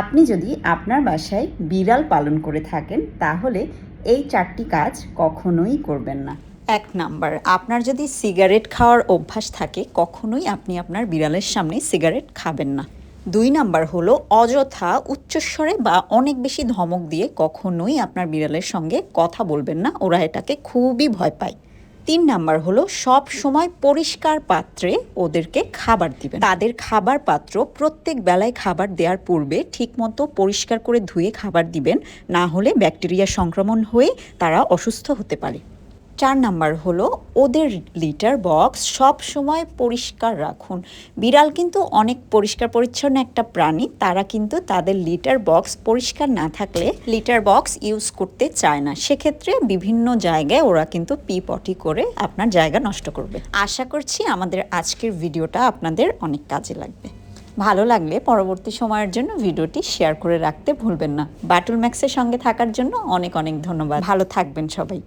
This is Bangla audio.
আপনি যদি আপনার বাসায় বিড়াল পালন করে থাকেন, তাহলে এই চারটি কাজ কখনোই করবেন না। এক নাম্বার, আপনার যদি সিগারেট খাওয়ার অভ্যাস থাকে, কখনোই আপনি আপনার বিড়ালের সামনে সিগারেট খাবেন না। দুই নাম্বার হলো, অযথা উচ্চস্বরে বা অনেক বেশি ধমক দিয়ে কখনোই আপনার বিড়ালের সঙ্গে কথা বলবেন না, ওরা এটাকে খুবই ভয় পায়। তিন নাম্বার হলো সব সময় পরিষ্কার পাত্রে ওদেরকে খাবার দিবেন। তাদের খাবার পাত্র প্রত্যেক বেলায় খাবার দেওয়ার পূর্বে ঠিকমতো পরিষ্কার করে ধুয়ে খাবার দিবেন, না হলে ব্যাকটেরিয়া সংক্রমণ হয়ে তারা অসুস্থ হতে পারে। চার নাম্বার হলো ওদের লিটার বক্স সব সময় পরিষ্কার রাখুন। বিড়াল কিন্তু অনেক পরিষ্কার পরিচ্ছন্ন একটা প্রাণী, তারা কিন্তু তাদের লিটার বক্স পরিষ্কার না থাকলে লিটার বক্স ইউজ করতে চায় না। সেক্ষেত্রে বিভিন্ন জায়গায় ওরা কিন্তু পি পটি করে আপনার জায়গা নষ্ট করবে। আশা করছি আমাদের আজকের ভিডিওটা আপনাদের অনেক কাজে লাগবে। ভালো লাগলে পরবর্তী সময়ের জন্য ভিডিওটি শেয়ার করে রাখতে ভুলবেন না। বাটুল ম্যাক্সের সঙ্গে থাকার জন্য অনেক অনেক ধন্যবাদ। ভালো থাকবেন সবাই।